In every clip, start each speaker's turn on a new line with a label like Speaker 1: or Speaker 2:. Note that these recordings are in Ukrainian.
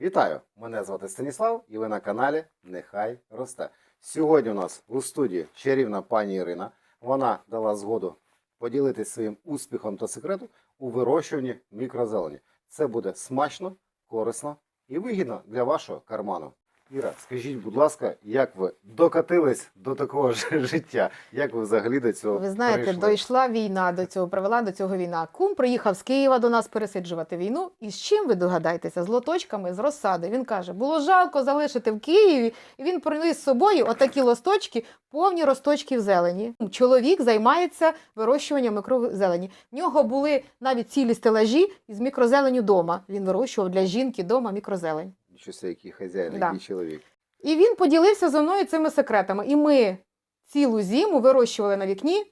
Speaker 1: Вітаю! Мене звати Станіслав і ви на каналі Нехай росте. Сьогодні у нас у студії чарівна пані Ірина. Вона дала згоду поділитися своїм успіхом та секретом у вирощуванні мікрозелені. Це буде смачно, корисно і вигідно для вашого карману. Іра, скажіть, будь ласка, як ви докатились до такого ж життя? Як ви взагалі до цього?
Speaker 2: Ви знаєте,
Speaker 1: прийшли?
Speaker 2: дійшла війна до цього, привела до цього війна. Кум приїхав з Києва до нас пересиджувати війну. І з чим ви догадаєтеся? З лоточками, з розсади. Він каже, було жалко залишити в Києві, і він приніс з собою отакі листочки, повні росточків зелені. Чоловік займається вирощуванням мікрозелені. В нього були навіть цілі стелажі із мікрозеленю дома. Він вирощував для жінки дома мікрозелень.
Speaker 1: Собі, який хазяїн,
Speaker 2: Да.
Speaker 1: який чоловік.
Speaker 2: І він поділився зі мною цими секретами. І ми цілу зиму вирощували на вікні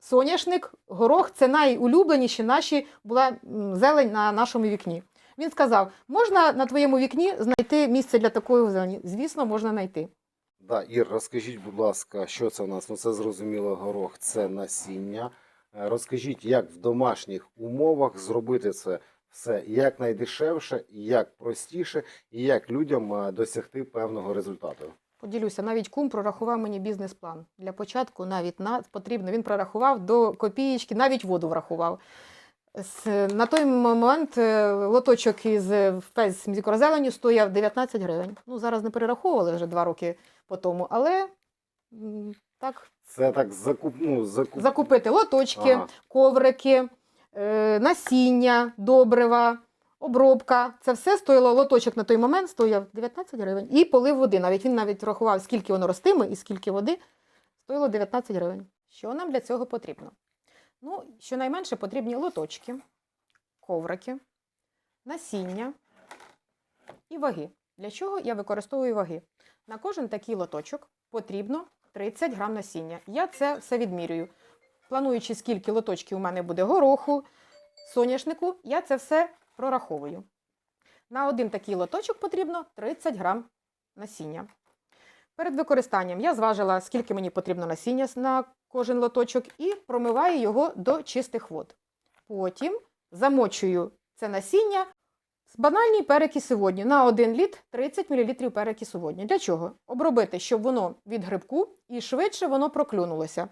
Speaker 2: соняшник, горох це найулюбленіші наші була м, зелень на нашому вікні. Він сказав: можна на твоєму вікні знайти місце для такої зелені? Звісно, можна знайти.
Speaker 1: Да, Ір, розкажіть, будь ласка, що це у нас? Ну, це зрозуміло, горох, це насіння. Е, Розкажіть, як в домашніх умовах зробити це все якнайдешевше, як простіше, і як людям е, досягти певного результату.
Speaker 2: Поділюся, навіть кум прорахував мені бізнес-план. Для початку навіть на потрібно. Він прорахував до копієчки, навіть воду врахував. На той момент е, лоточок із е, весь мікрозеленю стояв 19 гривень. Ну, зараз не перераховували вже два роки по тому, але так,
Speaker 1: Це так закуп, ну, закуп...
Speaker 2: закупити лоточки,
Speaker 1: Ага.
Speaker 2: коврики, насіння, добрива, обробка. Це все стоїло лоточок на той момент стояв 19 гривень. І полив води. Навіть він навіть рахував, скільки воно ростиме і скільки води стоїло 19 гривень. Що нам для цього потрібно? Ну, щонайменше потрібні лоточки, коврики, насіння і ваги. Для чого я використовую ваги? На кожен такий лоточок потрібно 30 грам насіння. Я це все відмірюю. Плануючи, скільки лоточків у мене буде гороху, соняшнику, я це все прораховую. На один такий лоточок потрібно 30 грам насіння. Перед використанням я зважила, скільки мені потрібно насіння на кожен лоточок, і промиваю його до чистих вод. Потім замочую це насіння з банальній перекисі водню на 1 літр 30 мл перекису водню. Для чого? Обробити, щоб воно від грибку і швидше воно проклюнулося.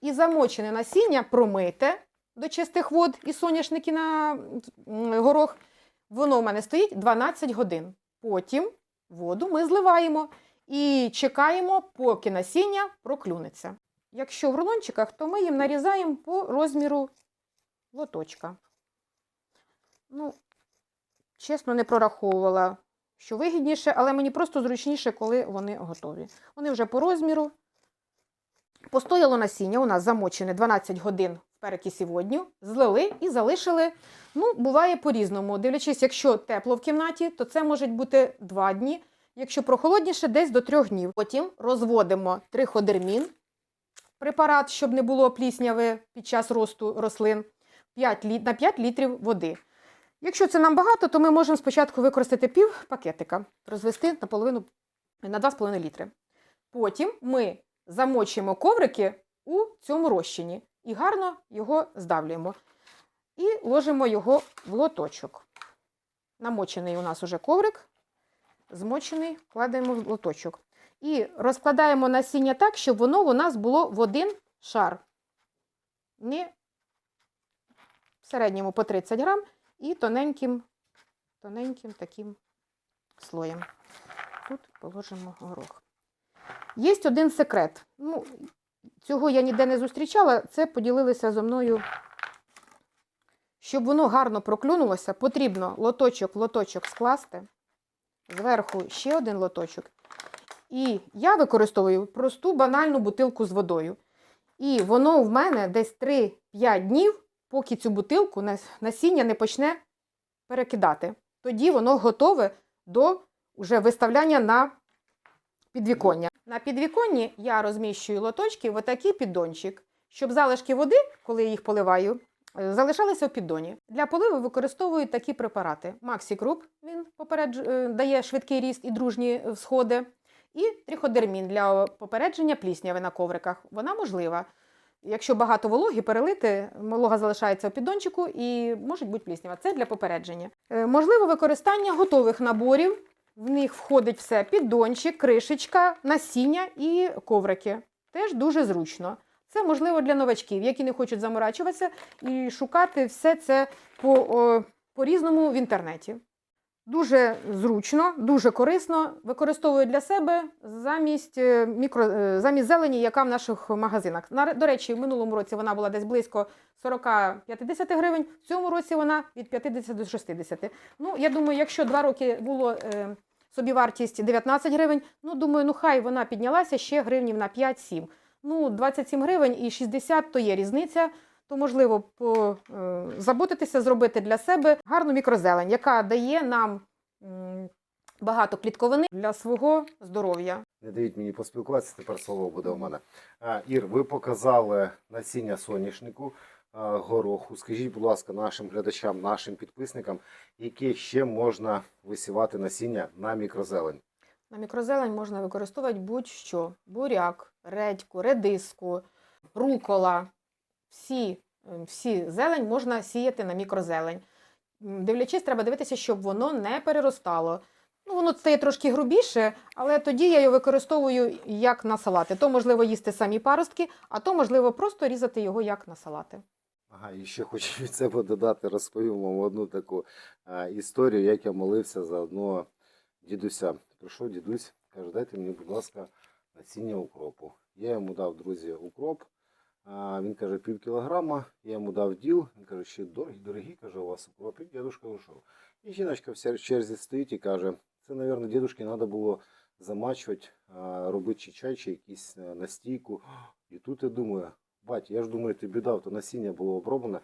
Speaker 2: І замочене насіння промите до чистих вод і соняшники на горох. Воно в мене стоїть 12 годин. Потім воду ми зливаємо і чекаємо, поки насіння проклюнеться. Якщо в рулончиках, то ми їм нарізаємо по розміру лоточка. Ну, чесно, не прораховувала, що вигідніше, але мені просто зручніше, коли вони готові. Вони вже по розміру. Постояло насіння, у нас замочене 12 годин в перекисі водню, злили і залишили. Ну, буває по-різному. Дивлячись, якщо тепло в кімнаті, то це може бути 2 дні. Якщо прохолодніше, десь до 3 днів. Потім розводимо триходермін, препарат, щоб не було плісняви під час росту рослин, 5 літ, на 5 літрів води. Якщо це нам багато, то ми можемо спочатку використати пів пакетика, розвести на половину на 2,5 літри. Потім ми замочуємо коврики у цьому розчині і гарно його здавлюємо. І ложимо його в лоточок. Намочений у нас уже коврик, змочений, кладемо в лоточок. І розкладаємо насіння так, щоб воно у нас було в один шар. Не в середньому по 30 грам і тоненьким, тоненьким таким слоєм. Тут положимо горох. Є один секрет. Ну, цього я ніде не зустрічала, це поділилися зо мною. Щоб воно гарно проклюнулося, потрібно лоточок в лоточок скласти, зверху ще один лоточок. І я використовую просту банальну бутилку з водою. І воно в мене десь 3-5 днів, поки цю бутилку насіння не почне перекидати. Тоді воно готове до вже виставляння на підвіконня. На підвіконні я розміщую лоточки в отакий піддончик, щоб залишки води, коли я їх поливаю, е, залишалися в піддоні. Для поливу використовую такі препарати. Максі Круп, він попередж... е, дає швидкий ріст і дружні е, всходи. І триходермін для попередження плісняви на ковриках. Вона можлива. Якщо багато вологи, перелити, волога залишається у піддончику і може бути пліснява. Це для попередження. Можливо використання готових наборів. В них входить все: піддончик, кришечка, насіння і коврики. Теж дуже зручно. Це можливо для новачків, які не хочуть заморачуватися і шукати все це по, о, по-різному в інтернеті. Дуже зручно, дуже корисно. Використовую для себе замість, е, мікро, е, замість зелені, яка в наших магазинах. На- До речі, в минулому році вона була десь близько 40-50 гривень, в цьому році вона від 50 до 60. Ну, я думаю, якщо два роки було е, собівартість 19 гривень, ну, думаю, ну хай вона піднялася ще гривнів на 5-7. Ну, 27 гривень і 60 то є різниця. То можливо по, е, заботитися, зробити для себе гарну мікрозелень, яка дає нам багато клітковини для свого здоров'я.
Speaker 1: Не дають мені поспілкуватися, тепер слово буде у мене. Ір, ви показали насіння соняшнику, гороху. Скажіть, будь ласка, нашим глядачам, нашим підписникам, яке ще можна висівати насіння на мікрозелень?
Speaker 2: На мікрозелень можна використовувати будь-що: буряк, редьку, редиску, рукола. Всі, е, всі зелень можна сіяти на мікрозелень. Дивлячись, треба дивитися, щоб воно не переростало. Ну, воно стає трошки грубіше, але тоді я його використовую як на салати. То можливо їсти самі паростки, а то можливо просто різати його як на салати.
Speaker 1: Ага, і ще хочу від себе додати, розповім вам одну таку а, історію, як я молився за одного дідуся. Прийшов дідусь, каже, дайте мені, будь ласка, насіння укропу. Я йому дав, друзі, укроп. Він каже, пів кілограма, я йому дав діл. Він каже, ще дорогі, дорогі, каже, у вас укроп. Дідушка вийшов. І жіночка в черзі стоїть і каже, це, мабуть, дідушки треба було замачувати, робити чи чай, чи якісь е, настійку. І тут я думаю, Бать, я ж думаю, тобі дав, то насіння було оброблене.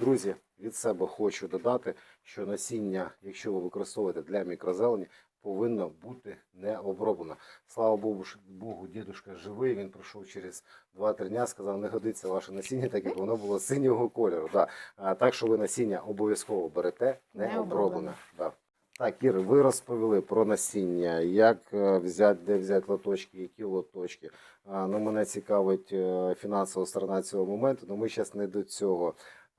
Speaker 1: Друзі, від себе хочу додати, що насіння, якщо ви використовуєте для мікрозелені, повинно бути не оброблено. Слава Богу, Богу, дідушка живий. Він пройшов через 2-3 дня, сказав, не годиться ваше насіння, так як воно було синього кольору. Да. А, так що ви насіння обов'язково берете не,
Speaker 2: Не
Speaker 1: оброблене.
Speaker 2: оброблене.
Speaker 1: Да. Так, Ір, ви розповіли про насіння, як е, взяти, де взяти лоточки, які лоточки. А, Ну, мене цікавить е, фінансова сторона цього моменту, але ми зараз не до цього.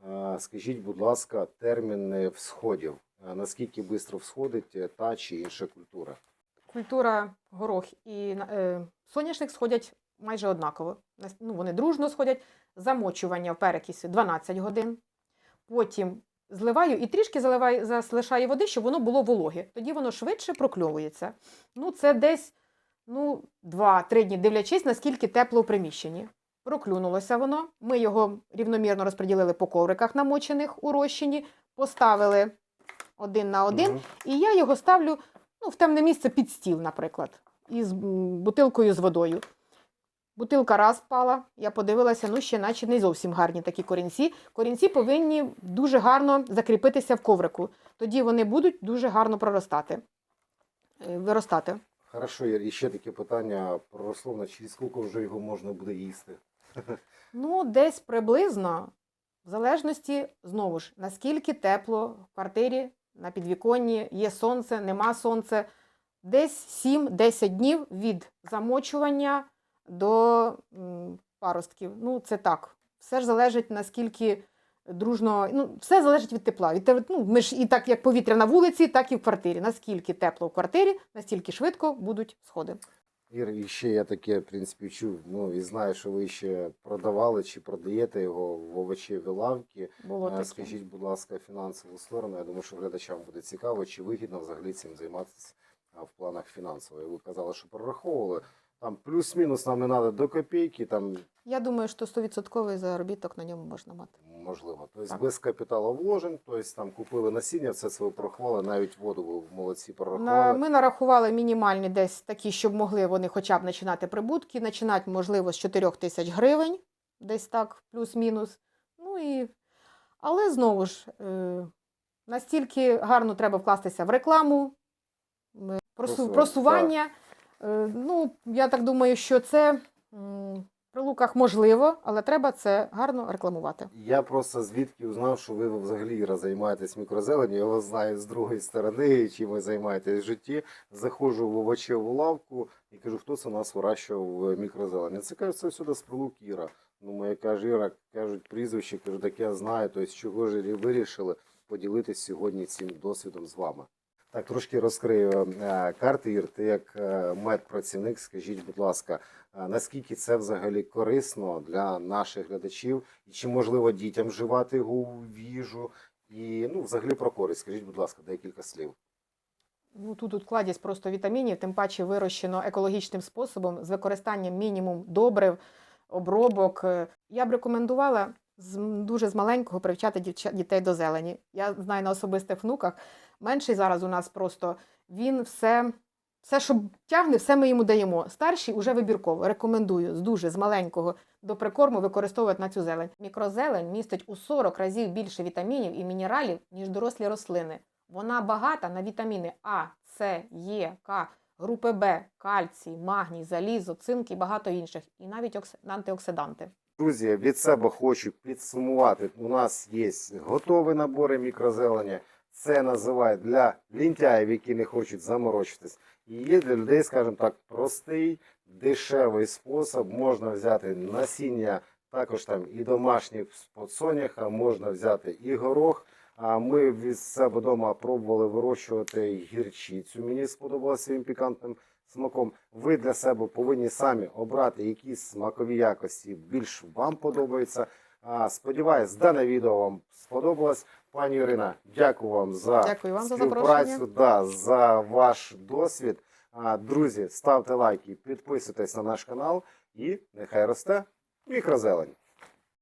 Speaker 1: А, Скажіть, будь ласка, терміни всходів. А Наскільки швидко всходить е, та чи інша культура?
Speaker 2: Культура горох і е, соняшник сходять майже однаково. Ну, вони дружно сходять. Замочування в перекисі 12 годин. Потім зливаю і трішки заливаю, залишаю води, щоб воно було вологе. Тоді воно швидше прокльовується. Ну, це десь ну, 2-3 дні, дивлячись, наскільки тепло в приміщенні. Проклюнулося воно. Ми його рівномірно розподілили по ковриках, намочених у розчині, поставили один на один.
Speaker 1: Мгм.
Speaker 2: І я його ставлю ну, в темне місце під стіл, наприклад, із бутилкою з водою. Бутилка раз впала, я подивилася, ну ще наче не зовсім гарні такі корінці. Корінці повинні дуже гарно закріпитися в коврику. Тоді вони будуть дуже гарно проростати, е, виростати.
Speaker 1: Хорошо, Ір, і ще таке питання про рослину. Через скільки вже його можна буде їсти?
Speaker 2: Ну, десь приблизно, в залежності, знову ж, наскільки тепло в квартирі, на підвіконні, є сонце, нема сонця. Десь 7-10 днів від замочування до паростків. Ну, це так. Все ж залежить, наскільки дружно. Ну, все залежить від тепла. Від, ну, ми ж і так, як повітря на вулиці, так і в квартирі. Наскільки тепло в квартирі, настільки швидко будуть сходи.
Speaker 1: Ір, і ще я таке, в принципі, чув, ну і знаю, що ви ще продавали чи продаєте його в овочеві лавки.
Speaker 2: Було
Speaker 1: Е,
Speaker 2: таке.
Speaker 1: Скажіть, будь ласка, фінансову сторону. Я думаю, що глядачам буде цікаво, чи вигідно взагалі цим займатися в планах фінансово. Ви казали, що прораховували. Там плюс-мінус нам не треба до копійки, там
Speaker 2: Я думаю, що 100% заробіток на ньому можна мати.
Speaker 1: Можливо. Тобто без капіталовложень, тобто там купили насіння, все це ви порахували, навіть воду ви молодці
Speaker 2: На,
Speaker 1: прорахували.
Speaker 2: ми нарахували мінімальні десь такі, щоб могли вони хоча б починати прибутки. Починати, можливо, з 4 тисяч гривень, десь так, плюс-мінус. Ну і... Але знову ж, е, настільки гарно треба вкластися в рекламу, просу,
Speaker 1: Просування,
Speaker 2: просування. Е, ну, я так думаю, що це при луках можливо, але треба це гарно рекламувати.
Speaker 1: Я просто звідки узнав, що ви взагалі займаєтесь мікрозеленню. Я вас знаю з другої сторони, чим ви займаєтесь в житті. Заходжу в овочеву лавку і кажу, хто це нас вирощував мікрозелені. Це кажуть, це сюди з прилук Іра. Ну, моя каже, Іра, кажуть прізвище, кажу, так я знаю. Тобто, чого ж і вирішили поділитися сьогодні цим досвідом з вами. Так, трошки розкрию е, карти, Ір, ти як е, медпрацівник, скажіть, будь ласка, е, наскільки це взагалі корисно для наших глядачів, і чи можливо дітям вживати його у їжу? І ну, взагалі про користь, скажіть, будь ласка, декілька слів.
Speaker 2: Ну, тут, тут кладість просто вітамінів, тим паче вирощено екологічним способом з використанням мінімум добрив, обробок. Я б рекомендувала з дуже з маленького привчати дітей до зелені. Я знаю на особистих внуках. Менший зараз у нас просто він все, все, що тягне, все ми йому даємо. Старший уже вибірково. Рекомендую з дуже з маленького до прикорму використовувати на цю зелень. Мікрозелень містить у 40 разів більше вітамінів і мінералів, ніж дорослі рослини. Вона багата на вітаміни А, С, Е, К, групи Б, кальцій, магній, залізо, цинк і багато інших, і навіть окс- антиоксиданти.
Speaker 1: Друзі, від себе хочу підсумувати. У нас є готові набори мікрозелені. Це називають для лінтяїв, які не хочуть заморочитись. І є для людей, скажімо так, простий, дешевий спосіб. Можна взяти насіння, також там і домашні з соняха, можна взяти і горох. А ми від себе вдома пробували вирощувати гірчицю. Мені сподобалося своїм пікантним смаком. Ви для себе повинні самі обрати якісь смакові якості більш вам подобаються. Сподіваюсь, дане відео вам сподобалось. Пані Ірина, дякую вам за
Speaker 2: Дякую вам за
Speaker 1: співпрацю,
Speaker 2: за
Speaker 1: да, за ваш досвід. Друзі, ставте лайки, підписуйтесь на наш канал і нехай росте мікрозелень.